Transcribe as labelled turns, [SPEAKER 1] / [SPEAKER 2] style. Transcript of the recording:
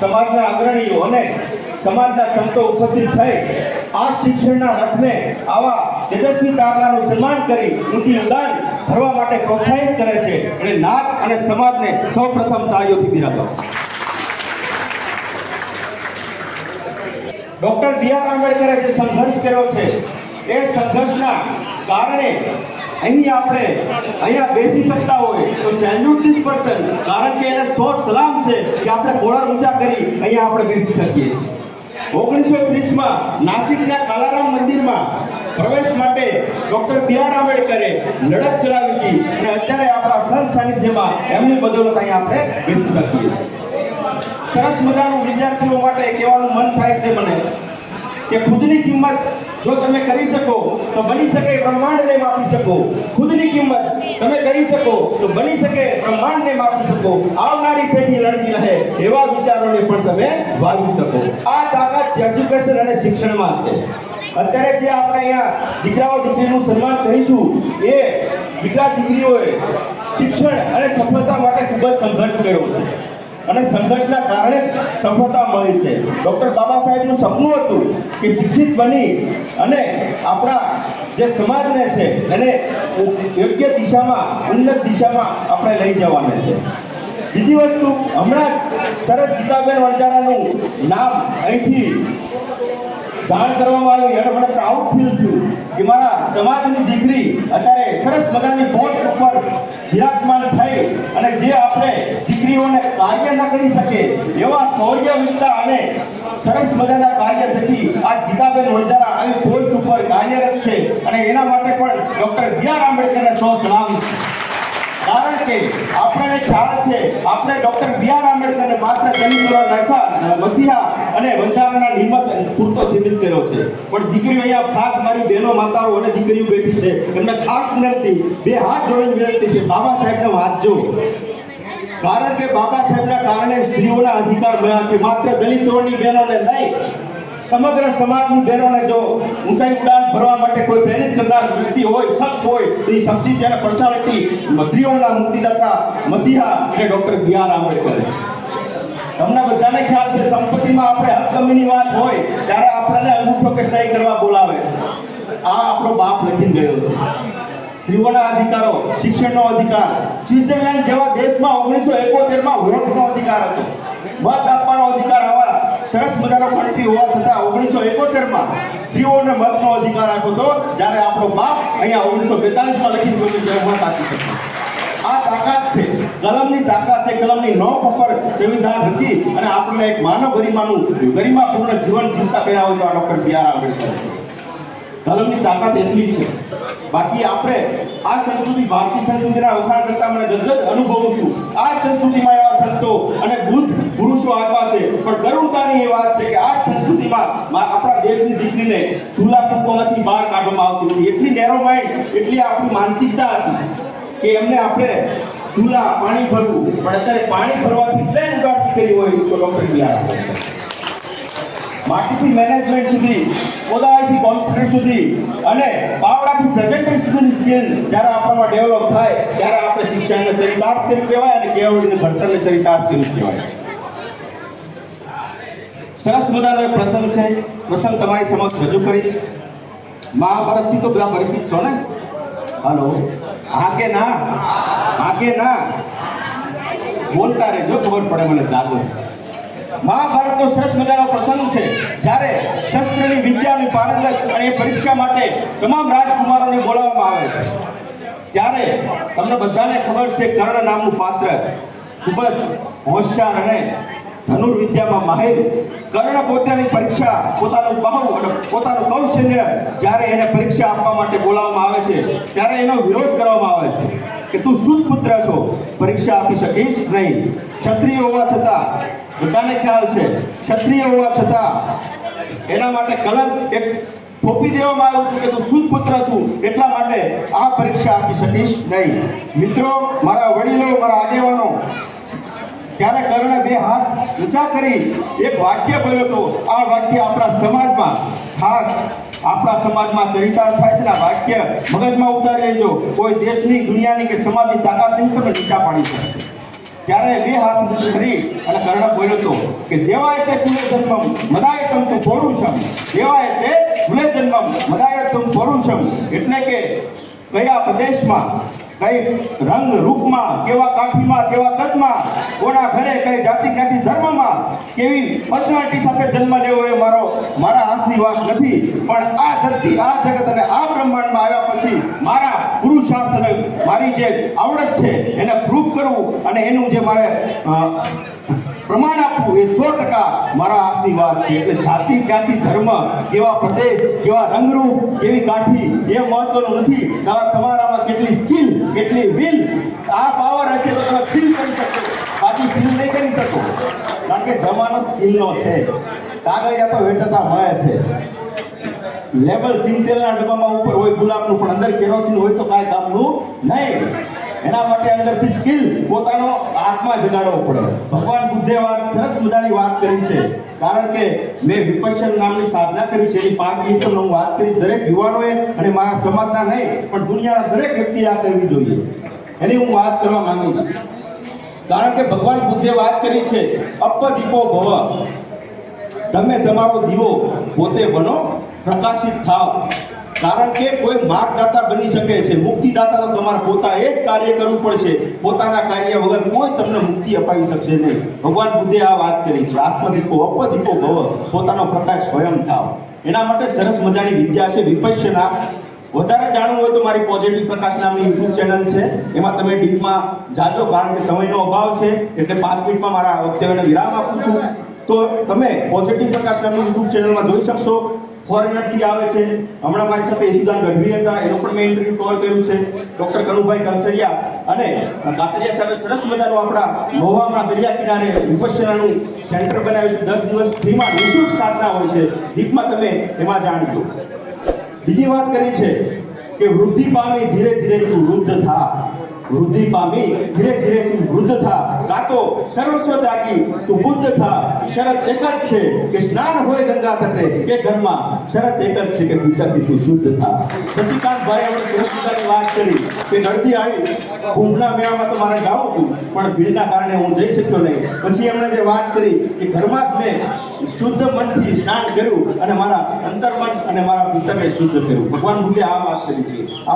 [SPEAKER 1] સમાજના અગ્રણીઓ અને સમાજના સંતો ઉપસ્થિત થઈ આ શિક્ષણના રથને આવા તેજસ્વી તારલાનું સન્માન કરી ઊંચી ઉડાન ભરવા માટે પ્રોત્સાહિત કરે છે અને નાગ અને સમાજને સૌપ્રથમ તાળીઓથી બિરાજો ડોક્ટર બી આર આંબેડકરે જે સંઘર્ષ કર્યો છે, એ સંઘર્ષના કારણે અહીં આપણે અહીંયા બેસી શકતા હોય, તો સેલ્યુટ ધીસ પર્સન કારણ કે એને સો સલામ છે કે આપણે કોળર ઊંચા કરી અહીંયા આપણે બેસી શકીએ ઓગણીસો ત્રીસમાં નાસિકના કાલારામ મંદિરમાં પ્રવેશ માટે ડોક્ટર બી આર આંબેડકરે લડત ચલાવી હતી અને અત્યારે આપણા સંત સાનિધ્યમાં એમની બદોલત અહીંયા આપણે બેસી શકીએ સરસ મજાનું વિદ્યાર્થીઓ માટે કહેવાનું મન થાય છે મને. કે ખુદની કિંમત જો તમે કરી શકો, તો બની શકે બ્રહ્માંડને માપી શકો. ખુદની કિંમત તમે કરી શકો, તો બની શકે બ્રહ્માંડને માપી શકો. આવનારી પેઢી લડતી રહે એવા વિચારોને પણ તમે વાવી શકો. આ તાકાત એજ્યુકેશન અને શિક્ષણમાં છે. અત્યારે જે આપણે અહીંયા દીકરાઓ દીકરીનું સન્માન કરીશું, એ દીકરા દીકરીઓએ શિક્ષણ અને સફળતા માટે ખૂબ જ સંઘર્ષ કર્યો છે. અને સંઘર્ષના કારણે સફળતા મળી છે. ડૉક્ટર બાબા સાહેબનું સપનું હતું કે શિક્ષિત બની અને આપણા જે સમાજને છે એને યોગ્ય દિશામાં, ઉન્નત દિશામાં આપણે લઈ જવાના છે. બીજી વસ્તુ, હમણાં જ સરસ ગીતાબેન વણજારાનું નામ અહીંથી જાણ કરવામાં આવી અને મને પ્રાઉડ ફીલ થયું કે મારા સમાજની દીકરી અત્યારે સરસ મજાની પોસ્ટ ઉપર વિરાજમાન થઈ અને જે આપણે દીકરીઓને કાર્ય ન કરી શકે એવા શૌર્યવિકતા અને સરસ મજાના કાર્ય થકી આ ગીતાબેન વણજારા આવી પોસ્ટ ઉપર કાર્યરત છે અને એના માટે પણ ડોક્ટર બી આર આંબેડકરને સો સલામ કારણ કે આપણને ખ્યાલ છે, આપણે ડોક્ટર બી આર આંબેડકરને માત્ર દલિતો નશા વધ્યા અને બંધારણના નિમત પૂરતો સીમિત કર્યો છે. પણ દીકરીઓ અહીંયા ખાસ મારી બહેનો, માતાઓ અને દીકરીઓ બેઠી છે. એમને ખાસ વિનંતી, બે હાથ જોડીને વિનંતી છે, બાબા સાહેબનો હાથ જો કારણ કે બાબા સાહેબના કારણે સ્ત્રીઓના અધિકાર મળ્યા છે. માત્ર દલિતોની બહેનોને નહીં, સમગ્ર સમાજની બહેનોને જો ઊંચાઈ ઉડાન ભરવા માટે કોઈ પ્રેરિત કરનાર વ્યક્તિ હોય, શખ્સ હોય, તો એ શખ્સી અને પર્સનાલિટી સ્ત્રીઓના મુક્તિદાતા મસીહા છે ડોક્ટર બી આર આંબેડકર. તમને બધાને ખ્યાલ છે, સંપત્તિમાં આપણે હક વાત હોય, ત્યારે આપણને અંગૂઠો કે સહી કરવા બોલાવે આ આપણો બાપ લખી ગયો છે. સ્ત્રીઓના અધિકારો, શિક્ષણનો અધિકાર. સ્વિટ્ઝરલેન્ડ જેવા દેશમાં ઓગણીસો એકોતેરમાં વોટનો અધિકાર હતો. મત આપવાનો અધિકાર આવા સરસ મજાનો કન્ટ્રી હોવા છતાં ઓગણીસો એકોતેરમાં સ્ત્રીઓને મતનો અધિકાર આપ્યો હતો. જ્યારે આપણો બાપ અહીંયા ઓગણીસો બેતાલીસમાં લખી ગયો છે મત આપી શકે આ તાકાત છે, કલમની તાકાત છે, કલમની નોક ઉપર સંવિધાન રચી અને આપણને એક માનવ ગરિમાનું ગરિમાપૂર્ણ જીવન જીવતા પહેલા હોય તો આ ડોક્ટર બી આર આંબેડકર. ધર્મની તાકાત એટલી છે. બાકી આપણે આ સંસ્કૃતિ ભારતીય સંસ્કૃતિના વખાણ કરતા મને જગત અનુભવું છું. આ સંસ્કૃતિમાં એવા સંતો અને બુદ્ધ પુરુષો આવ્યા છે. પણ ગરુણતાની એ વાત છે કે આ સંસ્કૃતિમાં આપણા દેશની દીકરીને ચૂલા કૂપોમાંથી બહાર કાઢવામાં આવતી હતી. એટલી નેરો માઇન્ડ એટલી આપણી માનસિકતા હતી કે એમને આપણે ચૂલા પાણી ભરવું. પણ અત્યારે પાણી ભરવાથી પ્લેન ઉગાડતી કરી હોય તો ડોક્ટર બી આર આંબેડકર. માટીથી મેનેજમેન્ટ સુધી કોદાળથી કોન્ક્રીટ સુધી અને પાવડાથી પ્રેઝન્ટેશન સુધીની સ્કિલ જ્યારે આપણામાં ડેવલપ થાય, ત્યારે આપણે શિક્ષણને ચરિતાર્થ કર્યું કહેવાય અને કેળવણીને ભણતરને ચરિતાર્થ કર્યું કહેવાય. સરસ મજાનો એક પ્રસંગ છે. પ્રસંગ તમારી સમક્ષ રજૂ કરીશ. મહાભારતથી તો બધા પરિચિત છો ને? હલો. હા કે ના? હા કે ના? બોલતા રહેજો, ખબર પડે, મને જાગો મહાભારતનો સરસ મજાનો પ્રસંગ છે. જ્યારે શસ્ત્રની વિદ્યાની પારંગત અને પરીક્ષા માટે તમામ રાજકુમારોને બોલાવવામાં આવે છે. ત્યારે તમને બધાને ખબર છે કર્ણ નામનું પાત્ર. ખૂબ જ હોશિયાર અને ધનુર્વિદ્યામાં માહિર. કર્ણ પોતાની પરીક્ષા, પોતાનું બહુ અને પોતાનું કૌશલ્ય જ્યારે એને પરીક્ષા આપવા માટે બોલાવવામાં આવે છે, ત્યારે એનો વિરોધ કરવામાં આવે છે. કે તું શુદ્ધ પુત્ર છો, પરીક્ષા આપી શકીશ નહીં. ક્ષત્રિય હોવા છતાં, બધાને ખ્યાલ છે, ક્ષત્રિય હોવા છતાં, એના માટે કલમ એક થોપી દેવામાં આવ્યું હતું કે તું શુદ્ધ પુત્ર છું, એટલા માટે આ પરીક્ષા આપી શકીશ નહીં. મિત્રો, મારા વડીલો, મારા આગેવાનો, ત્યારે કર્ણે બે હાથ ઊંચા કરી, એક વાક્ય બોલ્યો હતો. આ વાક્ય આપણા સમાજમાં ખાસ આપણા સમાજમાં ચરિતાર્થ થાય છે ને વાક્ય મગજમાં ઉતારી લેજો. કોઈ દેશની, દુનિયાની કે સમાજની તાકાત નહીં તમે નીચા પાડી શકે. ત્યારે બે હાથ ઊંચી કરી અને કર્ણ બોલ્યો હતો કે, દેવાય તે કુલે જન્મમ, મદાય તમ તું પૌરુષમ. દેવાય તે કુલે જન્મમ, મદાય તમ પૌરુષમ. એટલે કે, કયા પ્રદેશમાં, કઈ રંગ રૂપમાં, કેવા કાઠીમાં, કેવા કદમાં, કોના ઘરે, કઈ જાતિ જ્ઞાતિ ધર્મમાં કેવી પર્સનાલિટી સાથે જન્મ લેવો એ મારો, મારા હાથની વાત નથી. પણ આ ધરતી, આ જગત અને આ બ્રહ્માંડમાં આવ્યા પછી મારા પુરુષાર્થ અને મારી જે આવડત છે એને પ્રૂફ કરવું અને એનું જે મારે પ્રમાણ આપવું એ સો ટકા મારા હાથની વાત છે. એટલે જાતિ, જ્ઞાતિ, ધર્મ કેવા પ્રદેશ, કેવા રંગરૂપ, કેવી કાઠી એ મહત્વનું નથી. તમારા- તમારામાં કેટલી સ્કિલ કેટલી વિલ આ પાવર હશે તો તમે ફીલ કરી શકો. બાકી ફીલ નહીં કરી શકો. કારણ કે જમાનો સ્કિલનો છે. કાગળિયા તો વેચાતા મળે છે. લેબલ સિંગતેલના ડબ્બામાં ઉપર હોય ગુલાબનું, પણ અંદર કેરોસીન હોય તો કાંઈ કામનું નહીં. એના માટે અંદરથી સ્કિલ પોતાનો આત્મા જગાડવો પડે. ભગવાન બુદ્ધે વાત, સરસ મજાની વાત કરી છે. કારણ કે મેં વિપશન નામની સાધના કરી છે. એની પાંચ મિનિટનો હું વાત કરીશ દરેક યુવાનોએ અને મારા સમાજના નહીં, પણ દુનિયાના દરેક વ્યક્તિએ આ કરવી જોઈએ. એની હું વાત કરવા માંગુ છું. કારણ કે ભગવાન બુદ્ધે વાત કરી છે, અપદીપો ભવ. તમે તમારો દીવો પોતે બનો, પ્રકાશિત થાવ. કારણ કે કોઈ માર્ગદાતા બની શકે છે, મુક્તિદાતા તો તમારે પોતા એ જ કાર્ય કરવું પડશે. પોતાના કાર્ય વગર કોઈ તમને મુક્તિ અપાવી શકશે નહીં. ભગવાન બુદ્ધે આ વાત કરી છે, આત્મદીપો, અપદીપો ભવ, પોતાનો પ્રકાશ સ્વયં થાવ. એના માટે સરસ મજાની વિદ્યા છે, વિપશ્યના વધારે જાણવું હોય તો મારી પોઝિટિવ પ્રકાશ નામની યુટ્યુબ ચેનલ છે. એમાં તમે ડીપમાં જાજો, કારણ કે સમયનો અભાવ છે, એટલે પાંચ મિનિટમાં મારા વક્તવ્યને વિરામ આપું છું. તો તમે પોઝિટિવ પ્રકાશ નામની યુટ્યુબ ચેનલમાં જોઈ શકશો. ફોરેનરથી આવે છે. હમણાં મારી સાથે યશુદાન ગઢવી હતા. એનો પણ મેં ઇન્ટરવ્યુ કવર કર્યું છે. ડોક્ટર કનુભાઈ કરસરિયા અને કાતરિયા સાહેબે સરસ મજાનું આપણા મહુવામાં દરિયા કિનારે વિપશ્યનાનું સેન્ટર બનાવ્યું છે. દસ દિવસ ફ્રીમાં નિઃશુલ્ક સાધના હોય છે. દીપમાં તમે એમાં જાણજો. બીજી વાત કરી છે કે વૃદ્ધિ પામી ધીરે ધીરે તું વૃદ્ધ થા. વૃદ્ધિ પામી ધીરે ધીરે તું વૃદ્ધ થા. કા તો સર્વસ્વ ત્યાગી તું બુદ્ધ થા. શરત એક જ છે કે સ્નાન હોય ગંગા તટે કે ઘરમાં. શરત એક જ છે કે બીજાથી તું શુદ્ધ થા. શશિકાંતભાઈ આપણે સુરક્ષિતાની વાત કરી કે નળતી આવી. કુંભના મેળામાં તો મારે જાવું હતું, પણ ભીડના કારણે હું જઈ શક્યો નહીં. પછી એમણે જે વાત કરી કે ઘરમાં જ મેં શુદ્ધ મનથી સ્નાન કર્યું અને મારા અંતર્મન અને મારા ભીતરને શુદ્ધ કર્યું. ભગવાન બુદ્ધે આ વાત કરી છે.